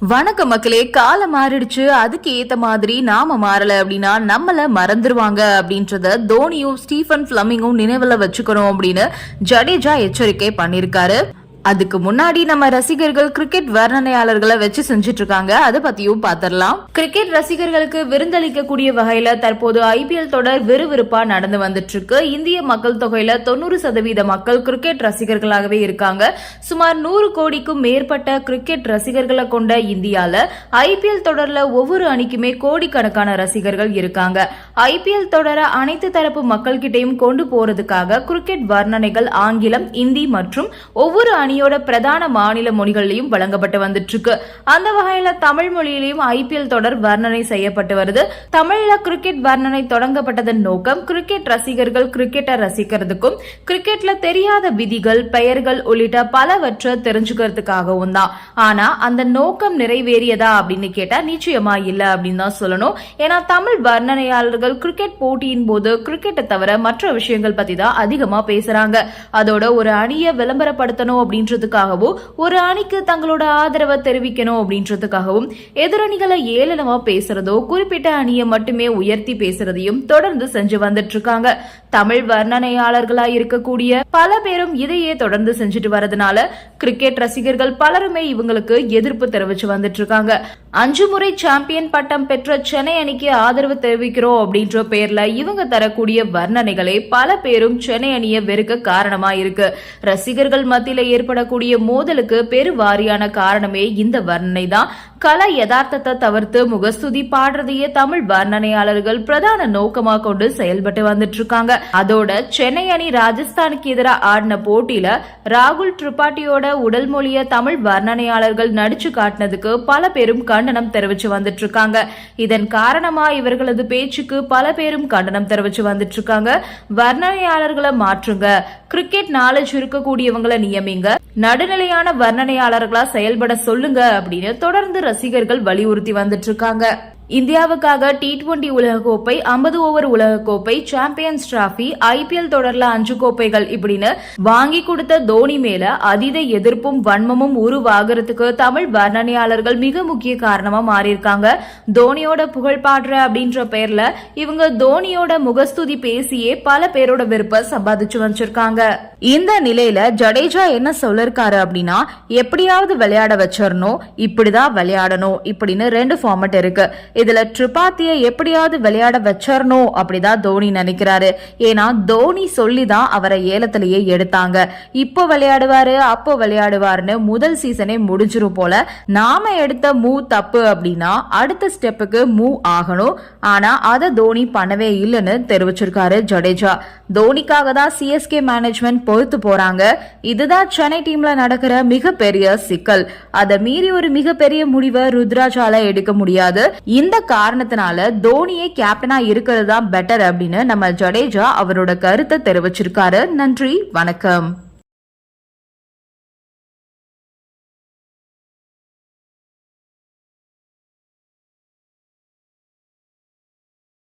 வணக்கம் மக்களே காலம் மாறிடுச்சு. அதுக்கு ஏத்த மாதிரி நாம மாறல அப்படின்னா நம்மள மறந்துருவாங்க அப்படின்றத தோனியும் ஸ்டீஃபன் பிளமிங்கும் நினைவுல வச்சுக்கணும் அப்படின்னு ஜடேஜா எச்சரிக்கை பண்ணிருக்காரு அதுக்கு முன்னாடி நம்ம ரசிகர்கள் கிரிக்கெட் வர்ணனையாளர்களை வச்சு செஞ்சுட்டு இருக்காங்க அதை பத்தியும் பாத்திரலாம். கிரிக்கெட் ரசிகர்களுக்கு விருந்தளிக்கக்கூடிய வகையில தற்போது ஐபிஎல் தொடர் விறுவிறுப்பா நடந்து வந்துட்டு இருக்கு இந்திய மக்கள் தொகையில தொண்ணூறு சதவீத மக்கள் கிரிக்கெட் ரசிகர்களாகவே இருக்காங்க. சுமார் நூறு கோடிக்கும் மேற்பட்ட கிரிக்கெட் ரசிகர்களை கொண்ட இந்தியால ஐபிஎல் தொடர்ல ஒவ்வொரு அணிக்குமே கோடிக்கணக்கான ரசிகர்கள் இருக்காங்க. ஐபிஎல் தொடர அனைத்து தரப்பு மக்கள்கிட்டையும் கொண்டு போறதுக்காக கிரிக்கெட் வர்ணனைகள் ஆங்கிலம் இந்தி மற்றும் ஒவ்வொரு அணி அணியோட பிரதான மாநில மொழிகள்லையும் வழங்கப்பட்டு வந்துட்டு இருக்கு அந்த வகையில தமிழ் மொழியிலையும் ஐபிஎல் தொடர் வர்ணனை செய்யப்பட்டு வருது. தமிழ்ல கிரிக்கெட் வர்ணனை தொடங்கப்பட்டதன் நோக்கம் கிரிக்கெட் ரசிகர்கள் கிரிக்கெட்டை ரசிக்கிறதுக்கும் கிரிக்கெட்ல தெரியாத விதிகள் பெயர்கள் உள்ளிட்ட பலவற்றை தெரிஞ்சுக்கிறதுக்காகவும் தான். ஆனா அந்த நோக்கம் நிறைவேறியதா அப்படின்னு கேட்டா நிச்சயமா இல்ல அப்படின்னு தான் சொல்லணும். ஏன்னா தமிழ் வர்ணனையாளர்கள் கிரிக்கெட் போட்டியின் போது கிரிக்கெட்டை தவிர மற்ற விஷயங்கள் பத்தி தான் அதிகமா பேசுறாங்க. அதோட ஒரு அணியை விளம்பரப்படுத்தணும் அப்படின்றதுக்காகவும் ஒரு அணிக்கு தங்களோட ஆதரவை தெரிவிக்கணும் அப்படின்றதுக்காகவும் எதிரணிகளை ஏளனமா பேசுறதோ குறிப்பிட்ட அணியை மட்டுமே உயர்த்தி பேசுறதையும் தொடர்ந்து செஞ்சு வந்துட்டு இருக்காங்க தமிழ் வர்ணனையாளர்களா இருக்கக்கூடிய பல பேரும் இதையே தொடர்ந்து செஞ்சுட்டு வரதுனால கிரிக்கெட் ரசிகர்கள் பலருமே இவங்களுக்கு எதிர்ப்பு தெரிவிச்சு வந்துட்டு இருக்காங்க அஞ்சு முறை சாம்பியன் பட்டம் பெற்ற சென்னை அணிக்கு ஆதரவு தெரிவிக்கிறோம் அப்படின்ற பேர்ல இவங்க தரக்கூடிய வர்ணனைகளே பல பேரும் சென்னை அணியை வெறுக்க காரணமா இருக்கு ரசிகர்கள் மத்தியில ஏற்பட ஏற்படக்கூடிய மோதலுக்கு பெருவாரியான காரணமே இந்த வர்ணனை தான் கலை யதார்த்தத்தை தவிர்த்து முகஸ்துதி பாடுறதையே தமிழ் வர்ணனையாளர்கள் பிரதான நோக்கமா கொண்டு செயல்பட்டு வந்துட்டு இருக்காங்க அதோட சென்னை அணி ராஜஸ்தானுக்கு எதிராக ஆடின போட்டியில ராகுல் திரிபாட்டியோட உடல் மொழிய தமிழ் வர்ணனையாளர்கள் நடிச்சு காட்டினதுக்கு பல பேரும் கண்டனம் தெரிவிச்சு வந்துட்டு இருக்காங்க இதன் காரணமா இவர்களது பேச்சுக்கு பல பேரும் கண்டனம் தெரிவிச்சு வந்துட்டு இருக்காங்க வர்ணனையாளர்களை மாற்றுங்க. கிரிக்கெட் நாலேஜ் இருக்கக்கூடியவங்களை நியமிங்க. நடுநிலையான வர்ணனையாளர்களா செயல்பட சொல்லுங்க அப்படின்னு தொடர்ந்து ரசிகர்கள் வலியுறுத்தி வந்துட்டு இருக்காங்க. இந்தியாவுக்காக டி டுவெண்டி உலகக்கோப்பை ஐம்பது ஓவர் உலகக்கோப்பை சாம்பியன்ஸ் டிராபி ஐபிஎல் தொடர்ல அஞ்சு கோப்பைகள் இப்படின்னு வாங்கி கொடுத்த தோனி மேல அதீத எதிர்ப்பும் வன்மமும் உருவாகிறதுக்கு தமிழ் வர்ணனையாளர்கள் மிக முக்கிய காரணமா மாறியிருக்காங்க. தோனியோட புகழ் பாடுற அப்படின்ற பெயர்ல இவங்க தோனியோட முகஸ்துதி பேசியே பல பேரோட விருப்ப சம்பாதிச்சு வச்சிருக்காங்க. இந்த நிலையில ஜடேஜா என்ன சொல்லிருக்காரு அப்படின்னா எப்படியாவது விளையாட வச்சிடணும் இப்படிதான் விளையாடணும் இப்படின்னு ரெண்டு ஃபார்மட் இருக்கு. இதுல திரிபாத்தியை எப்படியாவது விளையாட வச்சிடணும் அப்படிதான் தோனி நினைக்கிறாரு. ஏன்னா தோனி சொல்லிதான் அவரை ஏலத்திலேயே எடுத்தாங்க. இப்போ விளையாடுவாரு அப்போ விளையாடுவாருன்னு முதல் சீசனே முடிஞ்சிரும் போல நாம எடுத்த மூ தப்பு அப்படின்னா அடுத்த ஸ்டெப்புக்கு மூவ் ஆகணும். ஆனா அதை தோனி பண்ணவே இல்லைன்னு தெரிவிச்சிருக்காரு ஜடேஜா. தோனிக்காக தான் சிஎஸ்கே மேனேஜ்மெண்ட் பொறுத்து போறாங்க. இதுதான் சென்னை டீம்ல நடக்கிற மிகப்பெரிய சிக்கல். அதை மீறி ஒரு மிகப்பெரிய முடிவை ருத்ராஜால எடுக்க முடியாது. இந்த காரணத்தினால தோனியே கேப்டனா இருக்கிறது தான் பெட்டர் அப்படின்னு நம்ம ஜடேஜா அவரோட கருத்தை தெரிவிச்சிருக்காரு. நன்றி வணக்கம்.